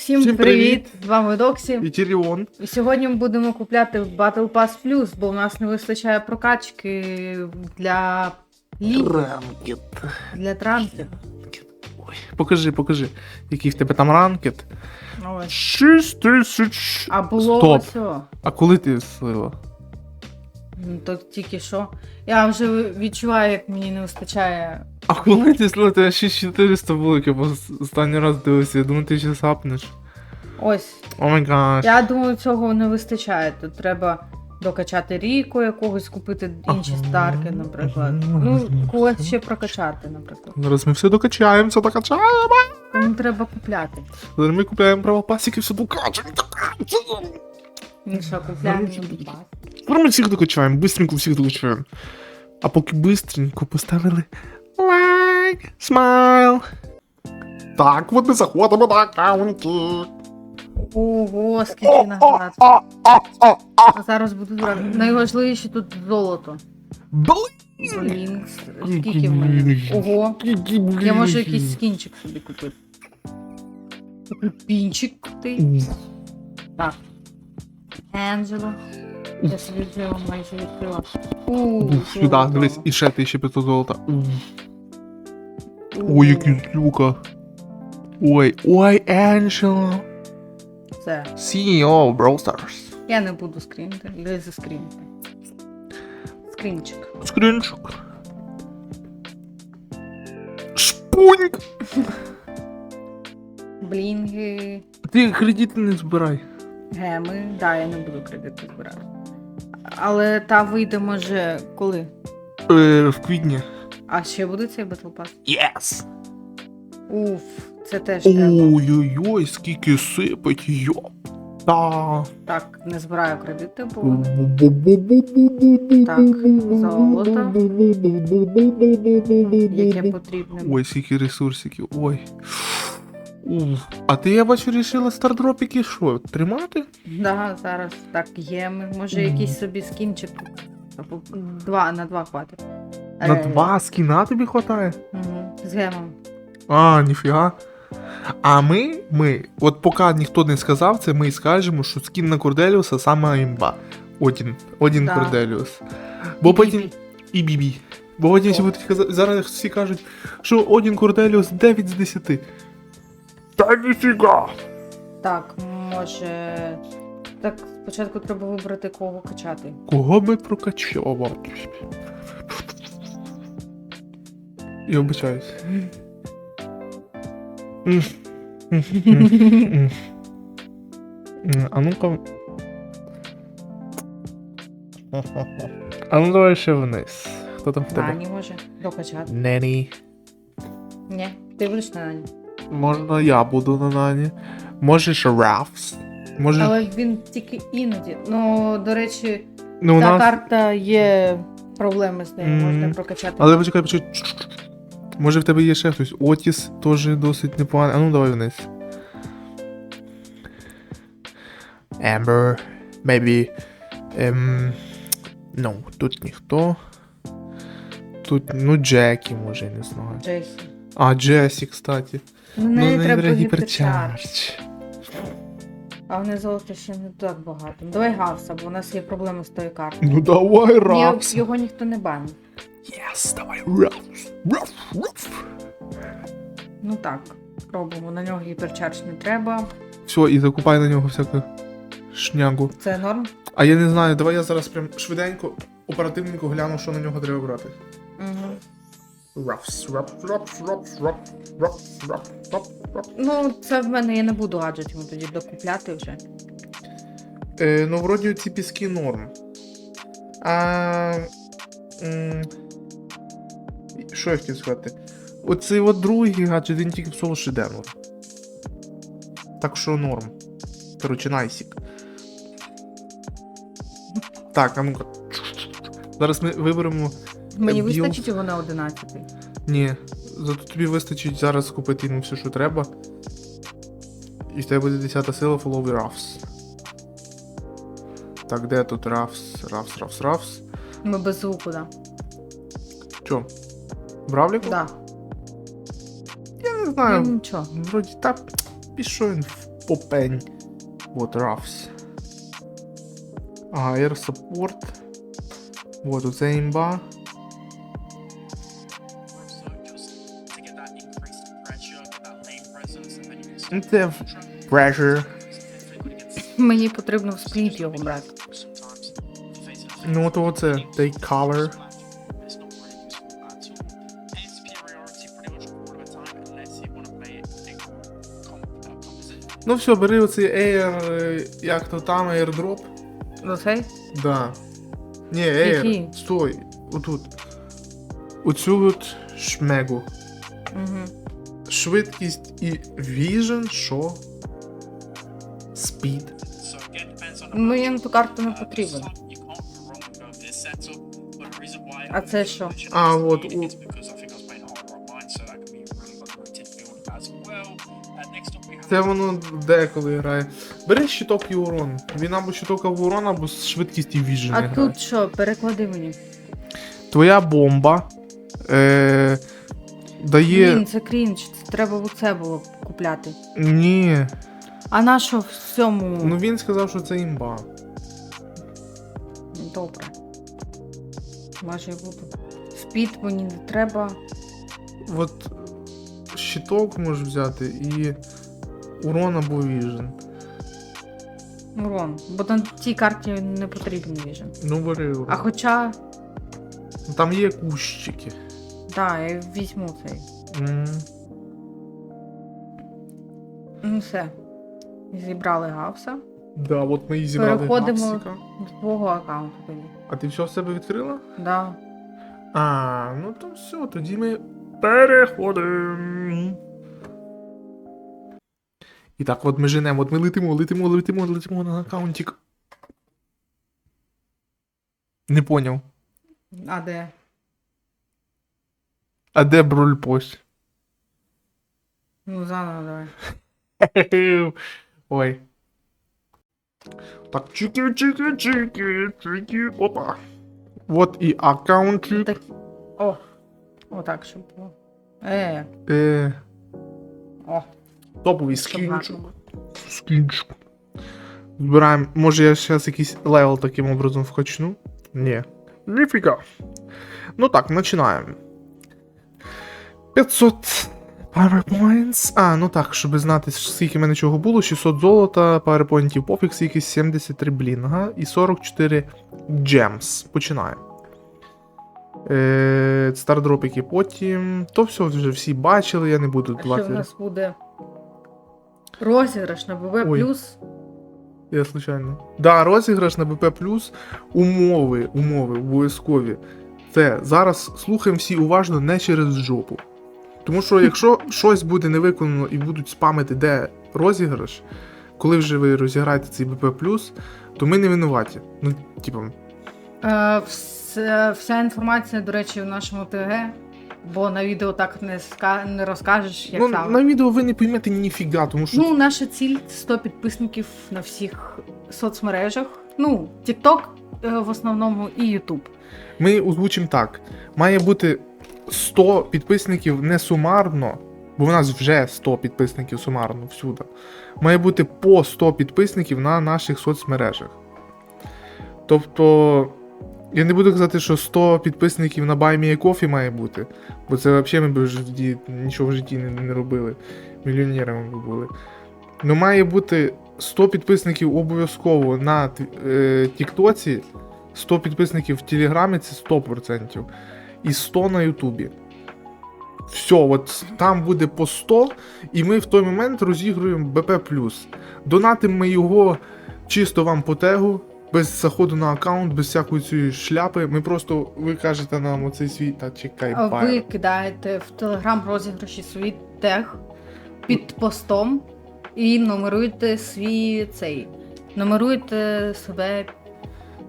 Всім, Всім привіт! З вами Доксі. І Тіріон. І сьогодні ми будемо купляти Battle Pass Plus, бо у нас не вистачає прокачки для Ранкет. для транкет. Ой, покажи, покажи, який в тебе там ранкет. Ось. 6 тисяч. А було Стоп. ось. о. А коли ти слила? Ну, То тільки що. Я вже відчуваю, як мені не вистачає. А коли ти слила, тебе 6400 було, як я останній раз дивився, я думаю, ти ще сапнеш. Ось. О май гаш. Я думаю, цього не вистачає. Тут треба докачати ріку якогось, купити інші старки, наприклад. Ну, когось ще прокачати, наприклад. Зараз ми все докачаємо, все докачаємо. Тому треба купляти. Зараз ми купляємо правопасики, все докачаємо. Ну що, купляємо Короче, Зараз ми всіх докачаємо, бистренько всіх докачаємо. А поки бистренько поставили лайк, смайл. Так, от ми заходимо на аккаунти. Ого, скільки наград. А зараз буду брати. Найважливіше тут золото. Блін, скільки в мене. Ого, я можу якийсь скінчик собі купити. Пінчик ти. Так. Енджело. Я собі вже майже відкрила. У, Сюди, дивись, і ще 1500 золота. Ой, який злюка. Ой, ой, Angelo. Все. CEO Brawl Stars. Я не буду скрінити, не заскрінити. Скрінчик. Скринчик. Шпуньк. Блінги. Ти кредити не збирай. Геми, да, я не буду кредити збирати. Але та вийде може коли? Е, в квітні. А ще буде цей Battle Pass? Yes. Уф, це теж треба. Ой-ой-ой, скільки сипить, йо. Та. Так, не збираю кредити, бо Так, золото. яке потрібне. Ой, скільки ресурсиків, ой. Уф. А ти, я бачу, рішила стардропіки що, тримати? Да, зараз так, геми. Може якийсь собі скінчик. Або два на два хватить. На Е, два скіна тобі хватає? мгм, З гемом. А, ніфіга. А ми, ми, от поки ніхто не сказав це, ми і скажемо, що скін на Корделіуса саме імба. Один. Один Да. Корделіус. Бо потім. І Бібі. Бо потім всі будуть казати, зараз всі кажуть, що Один Корделіус 9 з 10. Та ніфіга! Так, може. Так, спочатку треба вибрати кого качати. Кого би прокачувати? Я. М. А ну-ка. А ну давай ще вниз. Хто там в тебе? Нані може докачати. Нені. Ні, ти будеш на Нані. Можна я буду на Нані. Можеш Рафс. Може. Але він тільки іноді. Ну, до речі, Ну, та нас. карта є проблеми з нею, Мгм. можна прокачати. Але почекай, почекай. Може в тебе є ще хтось. Отіс теж досить непоганий. А ну давай вниз. Amber. Maybe. Ем... Ну, тут ніхто. Тут, ну, Джекі, може, я не знаю. Джесі. А, Джесі, кстати. Ну, Ну, неї треба гіперчардж. А в неї золота ще не так багато. Давай Гавса, бо у нас є проблеми з тою картою. Ну давай, Ні, його ніхто не банив. Yes, давай, Рафс. Раф, Раф. Ну так, пробуємо. На нього гіперчарж не треба. Все, і закупай на нього всяку шнягу. Це норм? А я не знаю, давай я зараз прям швиденько, оперативненько гляну, що на нього треба брати. Угу. Ну, це в мене я не буду гаджетами тоді докупляти вже. Е, ну, вроді ці піски норм. А. м, Що я хотів сказати? Оцей от другий гаджет, він тільки в соло шедевр. Так що норм. Короче, найсік. Так, а ну-ка. Зараз ми виберемо. Мені Біл- вистачить його на 11. Ні, зато тобі вистачить зараз купити йому все, що треба. І в тебе буде 10 сила фоловий Рафс. Так, де тут Рафс, Рафс, Рафс, Рафс? Ми без звуку, да. Чо? Бравліку? Да. Я не знаю. Ну, нічого. Вроді так. Пішов він в попень. Вот Рафс. Ага, Air Support. Вот оце імба. Це pressure. Мені потрібно в спліт його брати. Ну, то оце, take color. Uh. Ну все, бери оцей Air, е, як то там, airdrop. Оцей? Да. Ні, Air. Стой. Отут. Оцю от шмегу. Угу. Швидкість і Vision, що? Speed. Ну, їм ту карту не Uh, потрібен. А це що? А, от, у-. Uh, Це воно деколи грає. Бери щиток і урон. Він або щиток або урон, або швидкість і Vision А грає. тут що, переклади мені. Твоя бомба е, дає. Блін, це крінж, це треба оце було купляти. Ні. А на що в цьому? Ну він сказав, що це імба. Добре. Може я буду. Спід мені не треба. От щиток можеш взяти і урон або Vision. Урон. Бо на тій карті не потрібен віжен. Ну бери урон. А хоча, Там є кущики. да, я візьму цей. М. Ну все. Зібрали гавса. Да, от ми і зібрали Переходимо. гапсика. З твого аккаунту тоді. А ти все в себе відкрила? Да. А, ну то все, тоді ми переходимо. І так, от ми женемо, от ми летимо, летимо, летимо, летимо на аккаунтик. Не поняв. А де? А де бруль пост? Ну, заново давай. Ой. Так, чики, чики, чики, чики, опа. Вот і аккаунтик. Так... О! Отак, щоб було. Е, Е, о, топовий щоб скінчик. гарно було. Скінчик. Збираємо. Може я зараз якийсь левел таким образом вкачну? Ні. Ніфіга. Ну так, починаємо. 500 PowerPoints. А, ну так, щоб знати, скільки в мене чого було, 600 золота, PowerPointів пофіг, скільки 73 блінга і 44 gems. Починаємо. Е, стардропики потім. То все вже всі бачили, я не буду А ще в 20. нас буде розіграш на Ой. плюс. Я случайно. Да, розіграш на БП умови, умови обов'язкові. Це зараз слухаємо всі уважно не через жопу. Тому що якщо щось буде не виконано і будуть спамити, де розіграш, коли вже ви розіграєте цей БП то ми не винуваті. Ну, типу, Е, вс- вся інформація, до речі, в нашому ТГ, бо на відео так не, ска... не розкажеш, як ну, саме. на відео ви не поймете ніфіга, тому що. Ну, наша ціль 100 підписників на всіх соцмережах. Ну, TikTok е, в основному і YouTube. Ми озвучимо так: має бути 100 підписників не сумарно, бо в нас вже 100 підписників сумарно всюди. Має бути по 100 підписників на наших соцмережах. Тобто, я не буду казати, що 100 підписників на BuyMeACoffee має бути, бо це взагалі ми б в житті, нічого в житті не, не робили. Мільйонерами б були. Ну, має бути 100 підписників обов'язково на е, Тіктоці, 100 підписників в Телеграмі це 100%. І 100 на Ютубі. Все, от там буде по 100, і ми в той момент розігруємо БП. Донатимо ми його чисто вам по тегу, без заходу на аккаунт, без всякої цієї шляпи. Ми просто, ви кажете нам оцей свій, та чекай, А. Ви кидаєте в телеграм розіграші свій тег під постом і номеруєте свій цей. Номеруєте себе.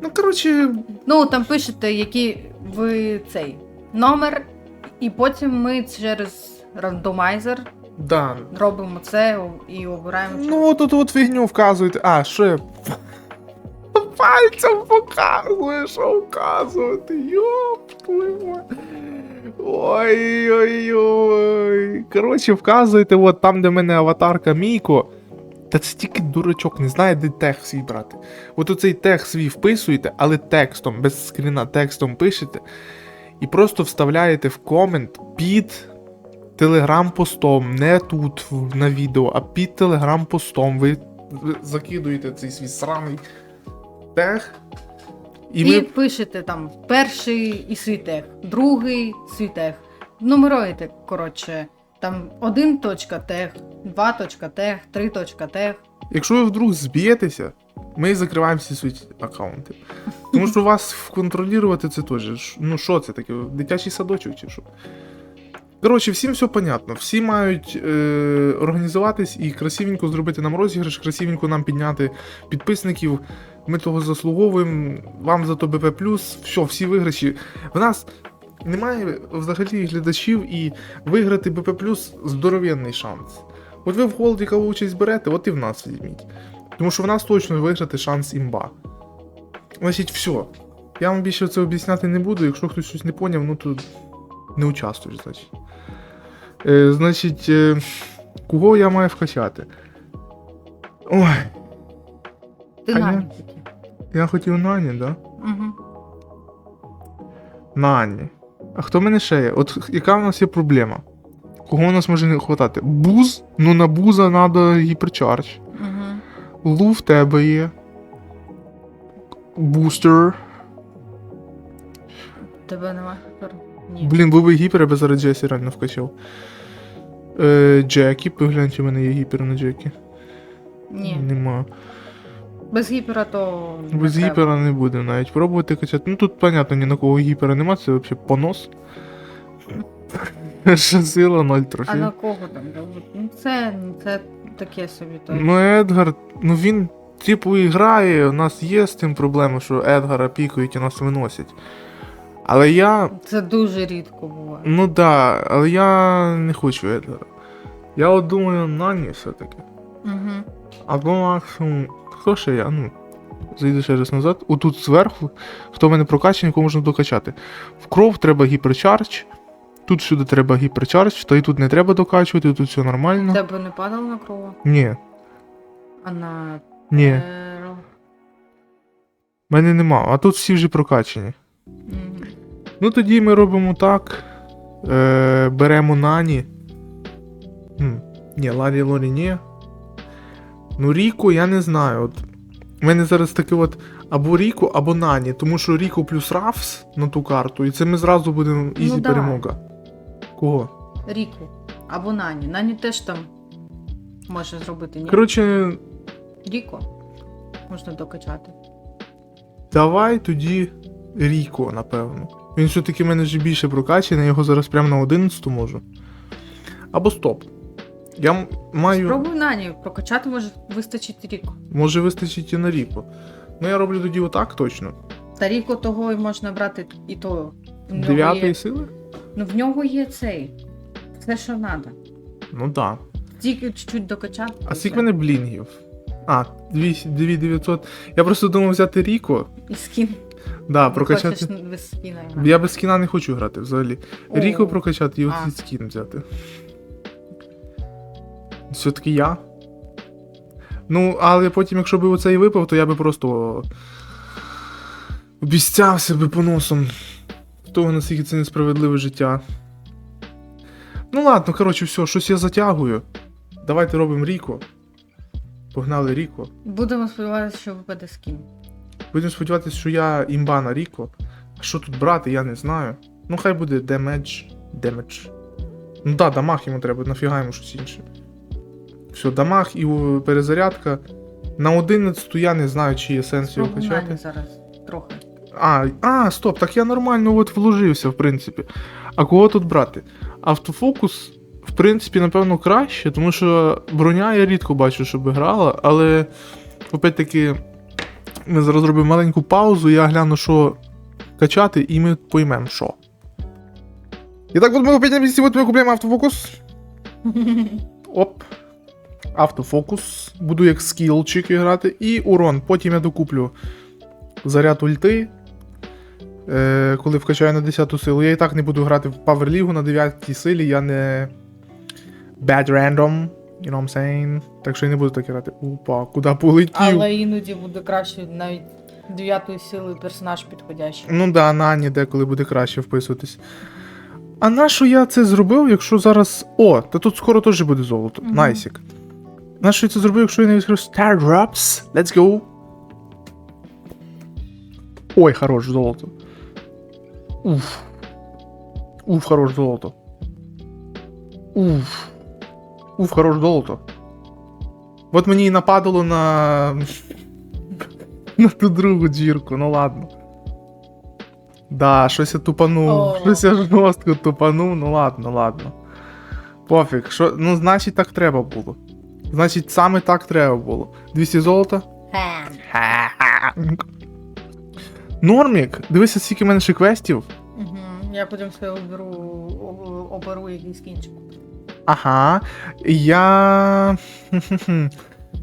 Ну, коротше, Ну, там пишете, який ви цей номер, і потім ми через рандомайзер да. робимо це і обираємо. Ну, от от, фігню вказуєте. А, що я. Пальцем показує, що вказувати. Йоп, твою. Ой-ой-ой. Коротше, вказуєте, от там, де в мене аватарка Мійко. Та це тільки дурачок, не знає, де тег свій брати. От оцей тег свій вписуєте, але текстом, без скріна, текстом пишете. І просто вставляєте в комент під телеграм-постом, не тут на відео, а під телеграм-постом. Ви, закидуєте цей свій сраний тег. І І, ми пишете там перший і світег, другий світег. Нумеруєте, коротше, там один точка тег, два точка тег, три точка тег. Якщо ви вдруг зб'єтеся, ми закриваємо всі свої аккаунти. Тому що вас контролювати це теж. Ну що це таке? Дитячий садочок чи що? Коротше, всім все понятно. Всі мають е, організуватись і красивенько зробити нам розіграш, красивенько нам підняти підписників. Ми того заслуговуємо. Вам за то БП все, всі виграші. В нас немає взагалі глядачів і виграти БП здоровенний шанс. От ви в голді кого участь берете, от і в нас візьміть. Тому що в нас точно виграти шанс імба. Значить, все. Я вам більше це об'ясняти не буду. Якщо хтось щось не поняв, ну то не участвуєш, значить. Е, значить, е, кого я маю вкачати? Ой, Ти А я? Нані я хотів Нані, да? Угу. Нані. А хто в мене ще є? От яка в нас є проблема? Кого у нас може не хватати? Буз? Ну на буза треба гіперчардж. Угу. Лу в тебе є. Бустер. Тебе нема тепер? Ні. Блін, був би гіпер, я би зараз Джесі реально вкачав. Е, Джекі, поглянь, чи в мене є гіпер на Джекі. Ні. Нема. Без гіпера то. не Без треба. гіпера не буде навіть. Пробувати качати. Ну тут, понятно, ні на кого гіпера нема, це взагалі понос. Перша сила 0 А на кого там? дадуть? Ну це, це таке собі то. Ну, Едгар, ну він, типу, і грає, у нас є з тим проблема, що Едгара пікають і нас виносять. Але я. Це дуже рідко буває. Ну да, але я не хочу Едгара. Я от думаю, Нані все-таки. Угу. Або максимум. Хто ще я? Ну. Зайду ще раз назад. Отут зверху, хто в мене прокачаний, кого можна докачати. В кров треба гіперчардж. Тут сюди треба гіперчардж, та і тут не треба докачувати, тут все нормально. Тебе не падало на крову, Ні, а на ні, в мене нема. А тут всі вже прокачані. Мгм. Ну тоді ми робимо так. Е, беремо Нані. Хм. Ні, Ларі Лорі ні. Ну, Ріку я не знаю. От. У мене зараз таке от або Ріку, або Нані, тому що Ріку плюс Рафс на ту карту, і це ми зразу будемо ізі давай. перемога. Кого? Ріку. Або Нані. Нані теж там може зробити, ні? Коротше, Ріко. Можна докачати. давай тоді Ріко, напевно. Він все-таки в мене вже більше прокачаний, я його зараз прямо на 11 можу. Або стоп. Я м- маю. Спробуй Нані прокачати, може вистачить Ріко. Може вистачить і на Ріко. Ну я роблю тоді отак точно. Та Ріко того і можна брати і то. В нього Дев'ятої сили? Ну в нього є цей. Все, що треба. Ну так. Тільки чуть-чуть докачати. А скільки мене блінгів? А, 2900. Я просто думав взяти Ріко. І скін. Да, прокачати. Хочеш без скіна грати. Я без скіна не хочу грати взагалі. О. Ріко прокачати і А. оцей скін взяти. Все-таки я. Ну, але потім, якщо б оцей випав, то я би просто обіцявся би по носом того, наскільки це несправедливе життя. Ну ладно, коротше, все, щось я затягую. Давайте робимо Ріко. Погнали Ріко. Будемо сподіватися, що випаде скін. Будемо сподіватися, що я імба на Ріко. А що тут брати, я не знаю. Ну, хай буде демедж. Демедж. Ну да, дамаг йому треба, нафіга йому щось інше. Все, дамаг і перезарядка. На 11 я не знаю, чи є сенс його качати. Зараз. Трохи. А, а, стоп, так я нормально от вложився, в принципі. А кого тут брати? Автофокус, в принципі, напевно, краще, тому що броня я рідко бачу, щоб грала, але опять-таки ми зараз зробимо маленьку паузу, я гляну, що качати, і ми поймемо, що. І так, от ми опять на місці, от ми купуємо автофокус. Оп. Автофокус. Буду як скілчики грати. І урон. Потім я докуплю заряд ульти. Е, коли вкачаю на 10 силу. Я і так не буду грати в League на 9 силі, я не bad random, you know what I'm saying? Так що я не буду так грати. Опа, куди полетів? Але іноді буде краще навіть дев'ятої сили персонаж підходящий. Ну да, на Ані деколи буде краще вписуватись. А на що я це зробив, якщо зараз. О, та тут скоро теж буде золото. Мгм. Найсік. На що я це зробив, якщо я не відкрив Star Drops? Let's go. Ой, хорош золото. Уф. Уф, хорош золото. Уф. Уф, хорош золото. От мені і нападало на. на ту другу джірку, ну ладно. Да, щось я тупанув. О. Щось я жорстко тупанув, ну ладно, ладно. Пофіг, що, ну значить так треба було. Значить, саме так треба було. 200 золота. Нормік, дивися, скільки ще квестів. Угу. Я потім себе оберу, оберу якийсь кінчик. Ага. Я.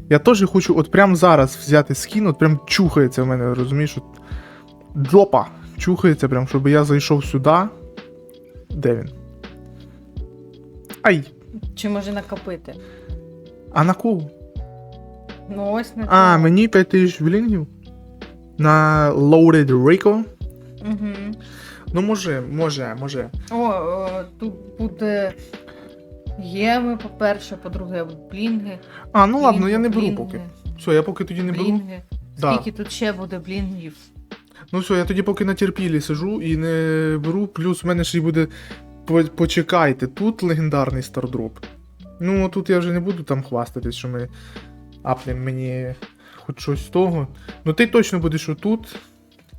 Я теж хочу от прямо зараз взяти скін, от прям чухається в мене, розумієш? От... Джопа. Чухається прям, щоб я зайшов сюди. Де він? Ай! Чи може накопити? А на кого? Ну ось на А, цьому. мені 5000 влінгів. На Loaded Rico. Угу. Ну, може, може, може. О, о, тут буде єми, по-перше, по-друге, блінги. А, ну ладно, я не беру блінги, поки. Все, я поки тоді не беру. Блінги. Да. Скільки тут ще буде блінгів? Ну все, я тоді поки на терпілі сижу і не беру. Плюс в мене ще й буде. по- Почекайте, тут легендарний стардроп. Ну, тут я вже не буду там хвастатись, що ми апнемо мені хоч щось з того. Ну ти точно будеш отут.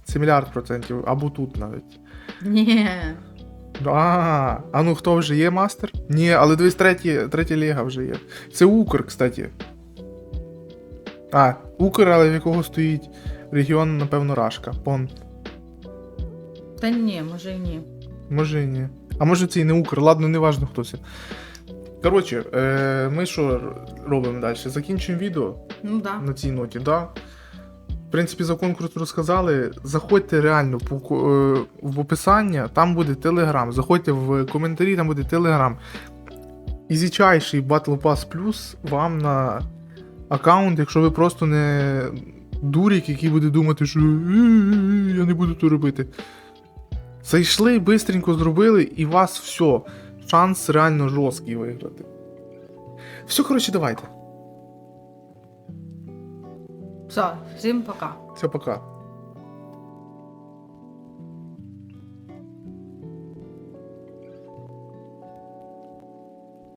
Це мільярд процентів, або тут навіть. Ні. А, а ну хто вже є мастер? Ні, але дивись, третя, третя ліга вже є. Це Укр, кстати. А, Укр, але в якого стоїть регіон, напевно, Рашка. Понт. Та ні, може і ні. Може і ні. А може це і не Укр, ладно, не важно хто це. Коротше, е, ми що робимо далі? Закінчуємо відео Ну да. на цій ноті, да? В принципі, за конкурс розказали. Заходьте реально по, е, в описання, там буде телеграм. Заходьте в коментарі, там буде телеграм. Ізічайший Battle Pass Plus вам на аккаунт, якщо ви просто не дурік, який буде думати, що я не буду то робити. Зайшли, бистренько зробили, і вас все. Шанс реально жорсткий виграти. Все, коротше, давайте. Все, всім пока. Все, пока.